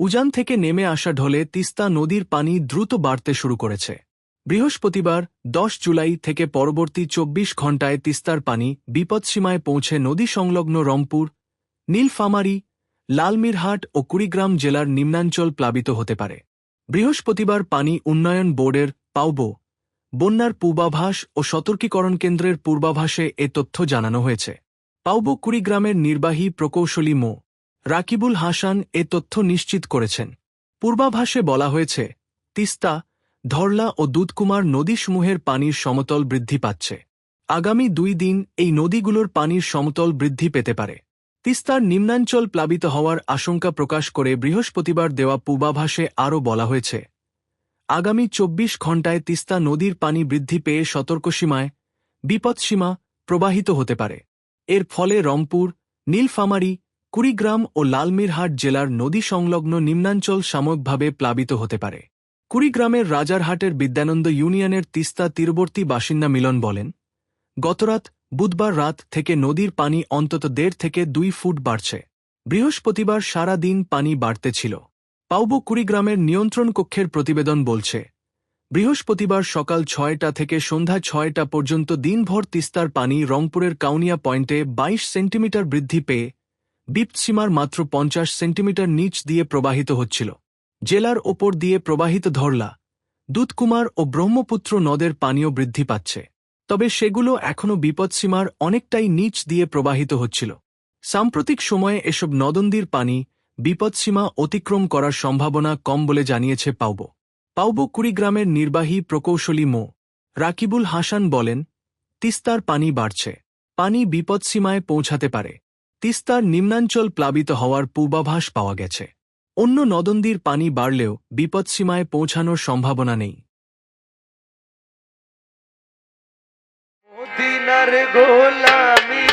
উজান থেকে নেমে আসা ঢলে তিস্তা নদীর পানি দ্রুত বাড়তে শুরু করেছে। বৃহস্পতিবার, দশ জুলাই থেকে পরবর্তী চব্বিশ ঘণ্টায় তিস্তার পানি বিপদসীমায় পৌঁছে নদী সংলগ্ন রংপুর, নীলফামারী, লালমিরহাট ও কুড়িগ্রাম জেলার নিম্নাঞ্চল প্লাবিত হতে পারে। বৃহস্পতিবার পানি উন্নয়ন বোর্ডের পাউবো বন্যার পূর্বাভাস ও সতর্কীকরণ কেন্দ্রের পূর্বাভাসে এ তথ্য জানানো হয়েছে। পাউবো কুড়িগ্রামের নির্বাহী প্রকৌশলী মো. রাকিবুল হাসান এ তথ্য নিশ্চিত করেছেন। পূর্বাভাসে বলা হয়েছে, তিস্তা, ধরলা ও দুধকুমার নদীসমূহের পানির সমতল বৃদ্ধি পাচ্ছে। আগামী দুই দিন এই নদীগুলোর পানির সমতল বৃদ্ধি পেতে পারে। তিস্তার নিম্নাঞ্চল প্লাবিত হওয়ার আশঙ্কা প্রকাশ করে বৃহস্পতিবার দেওয়া পূর্বাভাসে আরও বলা হয়েছে, আগামী চব্বিশ ঘণ্টায় তিস্তা নদীর পানি বৃদ্ধি পেয়ে সতর্কসীমায় বিপদসীমা প্রবাহিত হতে পারে। এর ফলে রংপুর, নীলফামারী কুড়িগ্রাম ও লালমিরহাট জেলার নদী সংলগ্ন নিম্নাঞ্চল সাময়িকভাবে প্লাবিত হতে পারে। কুড়িগ্রামের রাজারহাটের বিদ্যানন্দ ইউনিয়নের তিস্তা তীরবর্তী বাসিন্দা মিলন বলেন, গতরাত বুধবার রাত থেকে নদীর পানি অন্তত দেড় থেকে দুই ফুট বাড়ছে। বৃহস্পতিবার সারা দিন পানি বাড়তে ছিল। পাউবো কুড়িগ্রামের নিয়ন্ত্রণ কক্ষের প্রতিবেদন বলছে, বৃহস্পতিবার সকাল ছয়টা থেকে সন্ধ্যা ছয়টা পর্যন্ত দিনভর তিস্তার পানি রংপুরের কাউনিয়া পয়েন্টে ২২ সেন্টিমিটার বৃদ্ধি পেয়ে বিপসীমার মাত্র পঞ্চাশ সেন্টিমিটার নিচ দিয়ে প্রবাহিত হচ্ছিল। জেলার ওপর দিয়ে প্রবাহিত ধরলা, দুধকুমার ও ব্রহ্মপুত্র নদের পানীয় বৃদ্ধি পাচ্ছে। তবে সেগুলো এখনও বিপদসীমার অনেকটাই নিচ দিয়ে প্রবাহিত হচ্ছিল। সাম্প্রতিক সময়ে এসব নদন্দির পানি বিপদসীমা অতিক্রম করার সম্ভাবনা কম বলে জানিয়েছে পাউব পাউবো কুড়িগ্রামের নির্বাহী প্রকৌশলী মো. রাকিবুল হাসান বলেন, তিস্তার পানি বাড়ছে। পানি বিপদসীমায় পৌঁছাতে পারে। তিস্তার নিম্নাঞ্চল প্লাবিত হওয়ার পূর্বাভাস পাওয়া গেছে। অন্য নদন্দীর পানি বাড়লেও বিপদসীমায় পৌঁছানোর সম্ভাবনা নেই। গোলামি